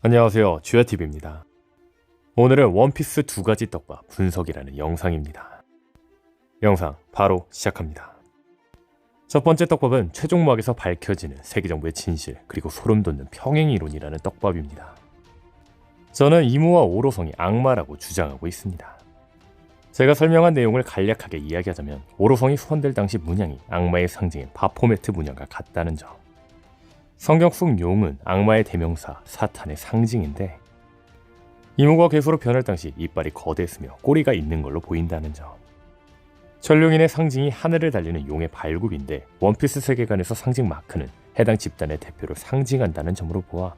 안녕하세요. 쥐아TV입니다. 오늘은 원피스 두 가지 떡밥 분석이라는 영상입니다. 영상 바로 시작합니다. 첫 번째 떡밥은 최종막에서 밝혀지는 세계정부의 진실 그리고 소름 돋는 평행이론이라는 떡밥입니다. 저는 이무와 오로성이 악마라고 주장하고 있습니다. 제가 설명한 내용을 간략하게 이야기하자면 오로성이 소환될 당시 문양이 악마의 상징인 바포메트 문양과 같다는 점. 성경 속 용은 악마의 대명사 사탄의 상징인데 이모가 괴수로 변할 당시 이빨이 거대했으며 꼬리가 있는 걸로 보인다는 점. 전룡인의 상징이 하늘을 달리는 용의 발굽인데 원피스 세계관에서 상징 마크는 해당 집단의 대표를 상징한다는 점으로 보아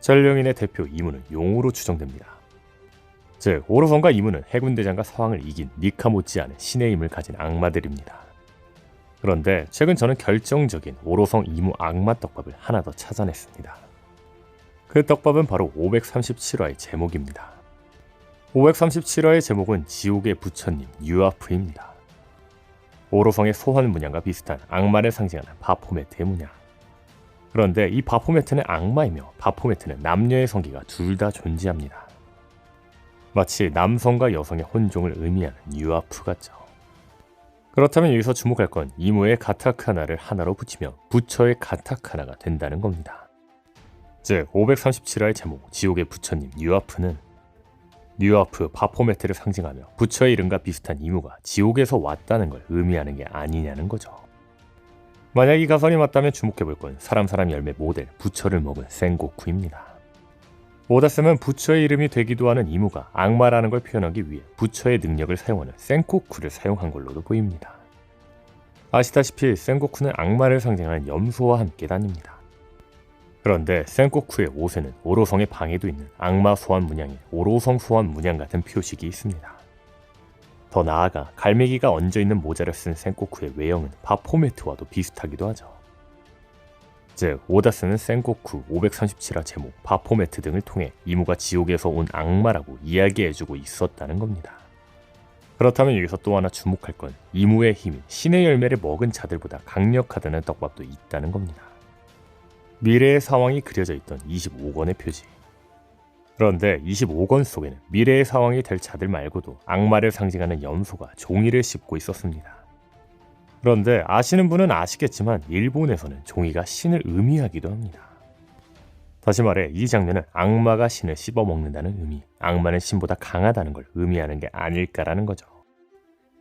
전룡인의 대표 이무는 용으로 추정됩니다. 즉 오로성과 이무는 해군대장과 사왕을 이긴 니카 못지않은 신의 힘을 가진 악마들입니다. 그런데 최근 저는 결정적인 오로성 이무 악마 떡밥을 하나 더 찾아냈습니다. 그 떡밥은 바로 537화의 제목입니다. 537화의 제목은 지옥의 부처님 유아프입니다. 오로성의 소환 문양과 비슷한 악마를 상징하는 바포메트의 문양. 그런데 이 바포메트는 악마이며 바포메트는 남녀의 성기가 둘 다 존재합니다. 마치 남성과 여성의 혼종을 의미하는 유아프 같죠. 그렇다면 여기서 주목할 건 이모의 가타카나를 하나로 붙이면 부처의 가타카나가 된다는 겁니다. 즉 537화의 제목 지옥의 부처님 뉴아프는 뉴아프 바포메트를 상징하며 부처의 이름과 비슷한 이모가 지옥에서 왔다는 걸 의미하는 게 아니냐는 거죠. 만약 이 가설이 맞다면 주목해볼 건 사람 사람 열매 모델 부처를 먹은 센고쿠입니다. 오다쌤은 부처의 이름이 되기도 하는 이무가 악마라는 걸 표현하기 위해 부처의 능력을 사용하는 센코쿠를 사용한 걸로도 보입니다. 아시다시피 센고쿠는 악마를 상징하는 염소와 함께 다닙니다. 그런데 센고쿠의 옷에는 오로성의 방에도 있는 악마 소환 문양인 오로성 소환 문양 같은 표식이 있습니다. 더 나아가 갈매기가 얹어 있는 모자를 쓴 센고쿠의 외형은 바포메트와도 비슷하기도 하죠. 즉 오다스는 센고쿠 537화 제목 바포메트 등을 통해 이무가 지옥에서 온 악마라고 이야기해주고 있었다는 겁니다. 그렇다면 여기서 또 하나 주목할 건 이무의 힘이 신의 열매를 먹은 자들보다 강력하다는 떡밥도 있다는 겁니다. 미래의 상황이 그려져 있던 25권의 표지. 그런데 25권 속에는 미래의 상황이 될 자들 말고도 악마를 상징하는 염소가 종이를 씹고 있었습니다. 그런데 아시는 분은 아시겠지만 일본에서는 종이가 신을 의미하기도 합니다. 다시 말해 이 장면은 악마가 신을 씹어먹는다는 의미, 악마는 신보다 강하다는 걸 의미하는 게 아닐까라는 거죠.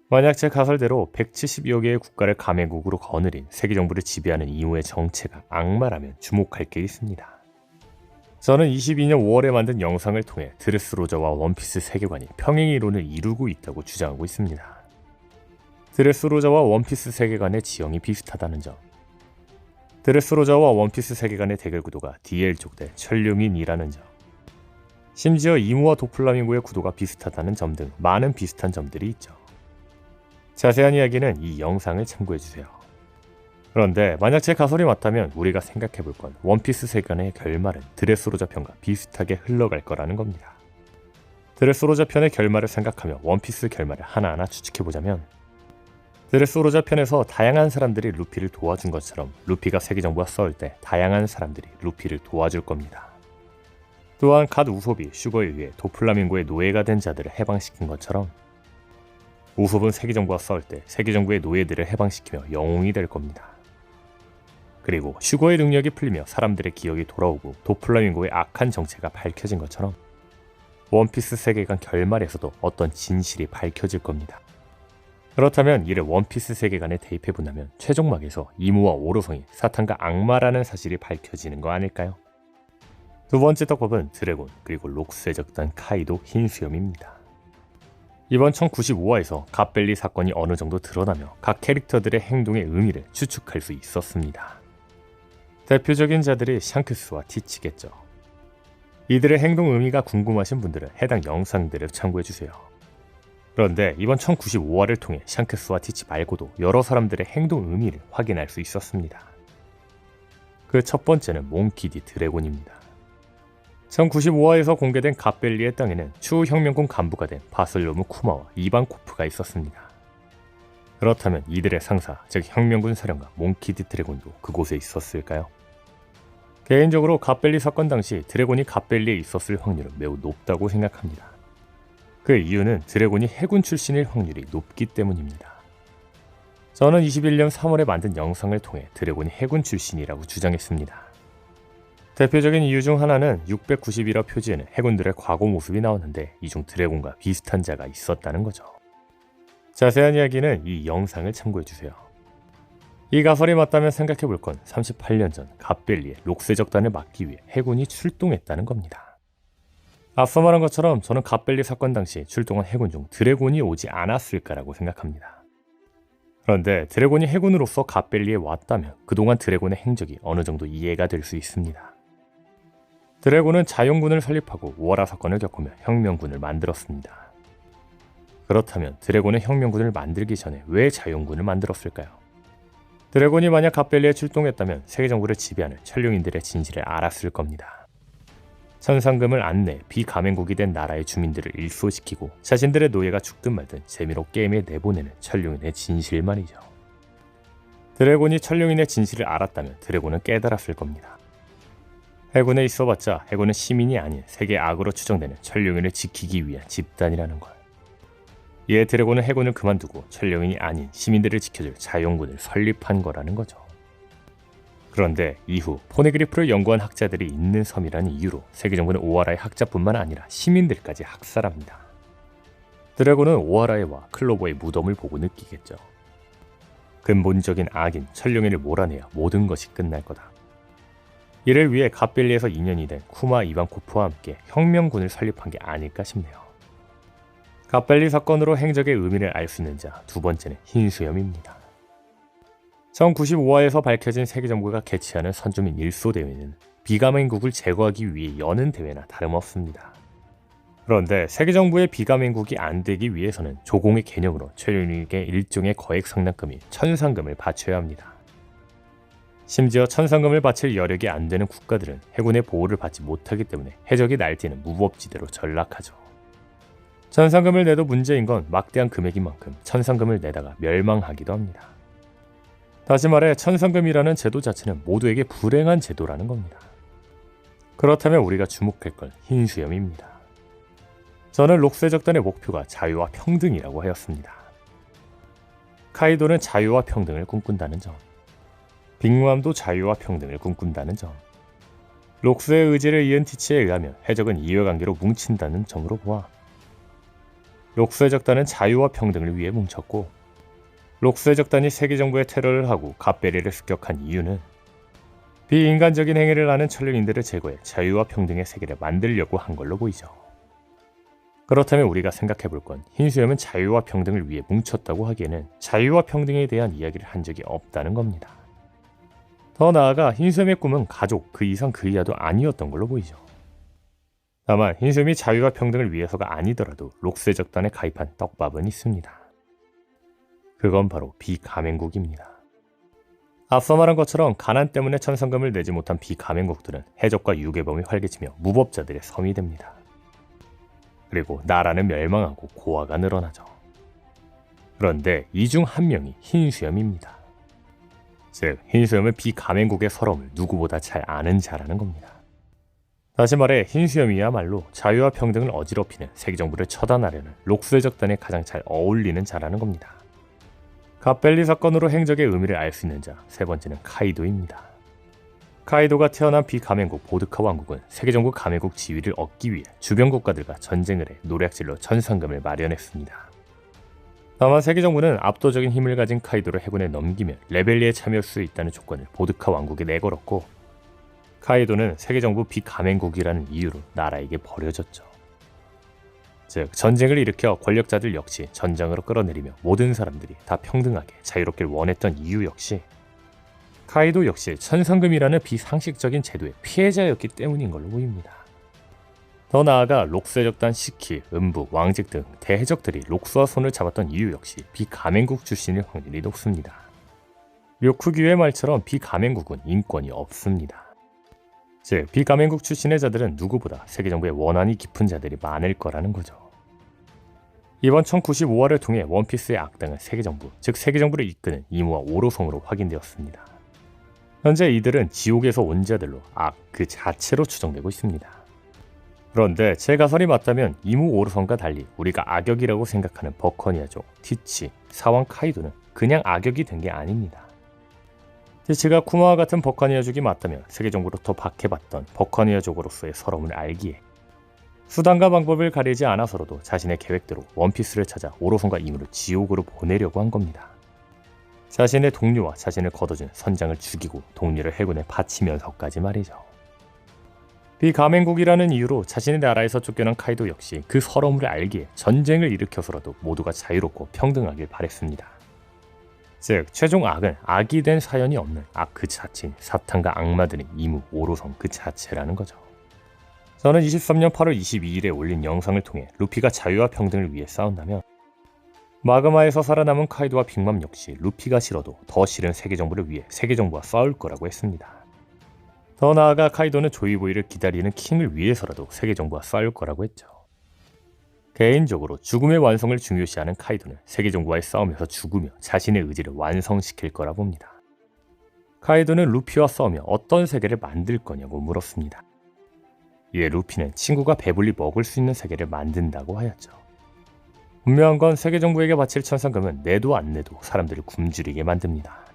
만약 제 가설대로 170여 개의 국가를 가맹국으로 거느린 세계 정부를 지배하는 이후의 정체가 악마라면 주목할 게 있습니다. 저는 22년 5월에 만든 영상을 통해 드레스로저와 원피스 세계관이 평행 이론을 이루고 있다고 주장하고 있습니다. 드레스로저와 원피스 세계관의 지형이 비슷하다는 점. 드레스로저와 원피스 세계관의 대결 구도가 DL 쪽대 천룡인이라는 점. 심지어 이무와 도플라밍고의 구도가 비슷하다는 점 등 많은 비슷한 점들이 있죠. 자세한 이야기는 이 영상을 참고해주세요. 그런데 만약 제 가설이 맞다면 우리가 생각해볼 건 원피스 세계관의 결말은 드레스로저 편과 비슷하게 흘러갈 거라는 겁니다. 드레스로저 편의 결말을 생각하며 원피스 결말을 하나하나 추측해보자면 드레스로자 편에서 다양한 사람들이 루피를 도와준 것처럼 루피가 세계정부와 싸울 때 다양한 사람들이 루피를 도와줄 겁니다. 또한 갓 우솝이 슈거에 의해 도플라밍고의 노예가 된 자들을 해방시킨 것처럼 우솝은 세계정부와 싸울 때 세계정부의 노예들을 해방시키며 영웅이 될 겁니다. 그리고 슈거의 능력이 풀리며 사람들의 기억이 돌아오고 도플라밍고의 악한 정체가 밝혀진 것처럼 원피스 세계관 결말에서도 어떤 진실이 밝혀질 겁니다. 그렇다면 이를 원피스 세계관에 대입해 본다면 최종막에서 이무와 오로성이 사탄과 악마라는 사실이 밝혀지는 거 아닐까요? 두 번째 떡밥은 드래곤 그리고 록스의 적단 카이도 흰 수염입니다. 이번 1095화에서 갓벨리 사건이 어느 정도 드러나며 각 캐릭터들의 행동의 의미를 추측할 수 있었습니다. 대표적인 자들이 샹크스와 티치겠죠. 이들의 행동 의미가 궁금하신 분들은 해당 영상들을 참고해주세요. 그런데 이번 1095화를 통해 샹크스와 티치 말고도 여러 사람들의 행동 의미를 확인할 수 있었습니다. 그 첫 번째는 몽키디 드래곤입니다. 1095화에서 공개된 갓벨리의 땅에는 추후 혁명군 간부가 된 바슬로무 쿠마와 이반코프가 있었습니다. 그렇다면 이들의 상사, 즉 혁명군 사령관 몽키디 드래곤도 그곳에 있었을까요? 개인적으로 갓벨리 사건 당시 드래곤이 갓벨리에 있었을 확률은 매우 높다고 생각합니다. 그 이유는 드래곤이 해군 출신일 확률이 높기 때문입니다. 저는 21년 3월에 만든 영상을 통해 드래곤이 해군 출신이라고 주장했습니다. 대표적인 이유 중 하나는 691화 표지에는 해군들의 과거 모습이 나오는데 이 중 드래곤과 비슷한 자가 있었다는 거죠. 자세한 이야기는 이 영상을 참고해주세요. 이 가설이 맞다면 생각해 볼 건 38년 전 갓벨리의 록세적단을 막기 위해 해군이 출동했다는 겁니다. 앞서 말한 것처럼 저는 갓벨리 사건 당시 출동한 해군 중 드래곤이 오지 않았을까라고 생각합니다. 그런데 드래곤이 해군으로서 갓벨리에 왔다면 그동안 드래곤의 행적이 어느 정도 이해가 될 수 있습니다. 드래곤은 자용군을 설립하고 우아라 사건을 겪으며 혁명군을 만들었습니다. 그렇다면 드래곤은 혁명군을 만들기 전에 왜 자용군을 만들었을까요? 드래곤이 만약 갓벨리에 출동했다면 세계 정부를 지배하는 천룡인들의 진실을 알았을 겁니다. 천상금을 안 내 비가맹국이 된 나라의 주민들을 일소시키고 자신들의 노예가 죽든 말든 재미로 게임에 내보내는 천룡인의 진실 말이죠. 드래곤이 천룡인의 진실을 알았다면 드래곤은 깨달았을 겁니다. 해군에 있어봤자 해군은 시민이 아닌 세계 악으로 추정되는 천룡인을 지키기 위한 집단이라는 걸. 이에 드래곤은 해군을 그만두고 천룡인이 아닌 시민들을 지켜줄 자용군을 설립한 거라는 거죠. 그런데 이후 포네그리프를 연구한 학자들이 있는 섬이라는 이유로 세계 정부는 오하라의 학자뿐만 아니라 시민들까지 학살합니다. 드래곤은 오하라의 와 클로버의 무덤을 보고 느끼겠죠. 근본적인 악인 천룡인을 몰아내야 모든 것이 끝날 거다. 이를 위해 갓벨리에서 인연이 된 쿠마 이반코프와 함께 혁명군을 설립한 게 아닐까 싶네요. 갓벨리 사건으로 행적의 의미를 알 수 있는 자 두 번째는 흰수염입니다. 1095화에서 밝혀진 세계정부가 개최하는 선주민 일소 대회는 비가맹국을 제거하기 위해 여는 대회나 다름없습니다. 그런데 세계정부의 비가맹국이 안 되기 위해서는 조공의 개념으로 최륜에게 일종의 거액 상납금인 천상금을 바쳐야 합니다. 심지어 천상금을 바칠 여력이 안 되는 국가들은 해군의 보호를 받지 못하기 때문에 해적이 날뛰는 무법지대로 전락하죠. 천상금을 내도 문제인 건 막대한 금액인 만큼 천상금을 내다가 멸망하기도 합니다. 다시 말해 천상금이라는 제도 자체는 모두에게 불행한 제도라는 겁니다. 그렇다면 우리가 주목할 건 흰수염입니다. 저는 록세적단의 목표가 자유와 평등이라고 하였습니다. 카이도는 자유와 평등을 꿈꾼다는 점, 빅맘도 자유와 평등을 꿈꾼다는 점, 록스의 의지를 이은 티치에 의하면 해적은 이해관계로 뭉친다는 점으로 보아 록스의 적단은 자유와 평등을 위해 뭉쳤고 록스의 적단이 세계 정부의 테러를 하고 갓베리를 습격한 이유는 비인간적인 행위를 하는 천령인들을 제거해 자유와 평등의 세계를 만들려고 한 걸로 보이죠. 그렇다면 우리가 생각해 볼 건 흰수염은 자유와 평등을 위해 뭉쳤다고 하기에는 자유와 평등에 대한 이야기를 한 적이 없다는 겁니다. 더 나아가 흰수염의 꿈은 가족 그 이상 그 이하도 아니었던 걸로 보이죠. 다만 흰수염이 자유와 평등을 위해서가 아니더라도 록스의 적단에 가입한 떡밥은 있습니다. 그건 바로 비가맹국입니다. 앞서 말한 것처럼 가난 때문에 천상금을 내지 못한 비가맹국들은 해적과 유괴범이 활개치며 무법자들의 섬이 됩니다. 그리고 나라는 멸망하고 고아가 늘어나죠. 그런데 이 중 한 명이 흰수염입니다. 즉, 흰수염은 비가맹국의 서러움을 누구보다 잘 아는 자라는 겁니다. 다시 말해 흰수염이야말로 자유와 평등을 어지럽히는 세계정부를 처단하려는 록스의 적단에 가장 잘 어울리는 자라는 겁니다. 갓벨리 사건으로 행적의 의미를 알 수 있는 자 세 번째는 카이도입니다. 카이도가 태어난 비가맹국 보드카 왕국은 세계정부 가맹국 지위를 얻기 위해 주변 국가들과 전쟁을 해 노략질로 천상금을 마련했습니다. 다만 세계정부는 압도적인 힘을 가진 카이도를 해군에 넘기면 레벨리에 참여할 수 있다는 조건을 보드카 왕국에 내걸었고 카이도는 세계정부 비가맹국이라는 이유로 나라에게 버려졌죠. 즉 전쟁을 일으켜 권력자들 역시 전장으로 끌어내리며 모든 사람들이 다 평등하게 자유롭길 원했던 이유 역시 카이도 역시 천상금이라는 비상식적인 제도의 피해자였기 때문인 걸로 보입니다. 더 나아가 록스해적단 시키, 음부, 왕직 등 대해적들이 록스와 손을 잡았던 이유 역시 비가맹국 출신일 확률이 높습니다. 묘쿠규의 말처럼 비가맹국은 인권이 없습니다. 즉 비가맹국 출신의 자들은 누구보다 세계 정부의 원한이 깊은 자들이 많을 거라는 거죠. 이번 1095화를 통해 원피스의 악당은 세계 정부, 즉 세계 정부를 이끄는 이모와 오로성으로 확인되었습니다. 현재 이들은 지옥에서 온 자들로 악 그 자체로 추정되고 있습니다. 그런데 제 가설이 맞다면 이무 오르선과 달리 우리가 악역이라고 생각하는 버커니아족, 티치, 사왕 카이도는 그냥 악역이 된 게 아닙니다. 티치가 쿠마와 같은 버커니아족이 맞다면 세계적으로부터 박해받던 버커니아족으로서의 서러움을 알기에 수단과 방법을 가리지 않아서라도 자신의 계획대로 원피스를 찾아 오로선과 이무를 지옥으로 보내려고 한 겁니다. 자신의 동료와 자신을 거둬준 선장을 죽이고 동료를 해군에 바치면서까지 말이죠. 비가맹국이라는 이유로 자신의 나라에서 쫓겨난 카이도 역시 그 서러움을 알기에 전쟁을 일으켜서라도 모두가 자유롭고 평등하길 바랬습니다. 즉 최종 악은 악이 된 사연이 없는 악 그 자체인 사탄과 악마들의 이무 오로성 그 자체라는 거죠. 저는 23년 8월 22일에 올린 영상을 통해 루피가 자유와 평등을 위해 싸운다면 마그마에서 살아남은 카이도와 빅맘 역시 루피가 싫어도 더 싫은 세계 정부를 위해 세계 정부와 싸울 거라고 했습니다. 더 나아가 카이도는 조이보이를 기다리는 킹을 위해서라도 세계 정부와 싸울 거라고 했죠. 개인적으로 죽음의 완성을 중요시하는 카이도는 세계 정부와의 싸움에서 죽으며 자신의 의지를 완성시킬 거라 봅니다. 카이도는 루피와 싸우며 어떤 세계를 만들 거냐고 물었습니다. 이에 루피는 친구가 배불리 먹을 수 있는 세계를 만든다고 하였죠. 분명한 건 세계 정부에게 바칠 천상금은 내도 안 내도 사람들을 굶주리게 만듭니다.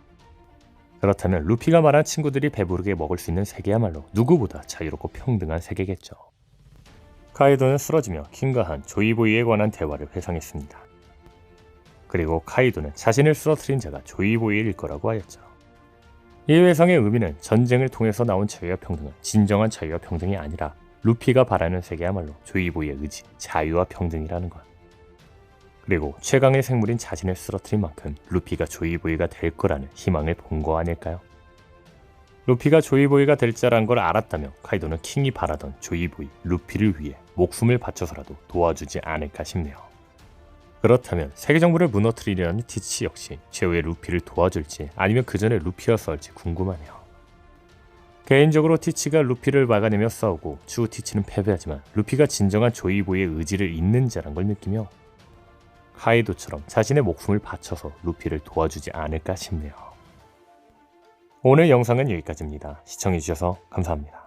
그렇다면 루피가 말한 친구들이 배부르게 먹을 수 있는 세계야말로 누구보다 자유롭고 평등한 세계겠죠. 카이도는 쓰러지며 킹과 한 조이보이에 관한 대화를 회상했습니다. 그리고 카이도는 자신을 쓰러뜨린 자가 조이보이일 거라고 하였죠. 이 회상의 의미는 전쟁을 통해서 나온 자유와 평등은 진정한 자유와 평등이 아니라 루피가 바라는 세계야말로 조이보이의 의지, 자유와 평등이라는 것. 그리고 최강의 생물인 자신을 쓰러뜨린 만큼 루피가 조이보이가 될 거라는 희망을 본 거 아닐까요? 루피가 조이보이가 될 자란 걸 알았다면 카이도는 킹이 바라던 조이보이, 루피를 위해 목숨을 바쳐서라도 도와주지 않을까 싶네요. 그렇다면 세계 정부를 무너뜨리려는 티치 역시 최후의 루피를 도와줄지 아니면 그 전에 루피와 싸울지 궁금하네요. 개인적으로 티치가 루피를 막아내며 싸우고 추후 티치는 패배하지만 루피가 진정한 조이보이의 의지를 잇는 자란 걸 느끼며 카이도처럼 자신의 목숨을 바쳐서 루피를 도와주지 않을까 싶네요. 오늘 영상은 여기까지입니다. 시청해주셔서 감사합니다.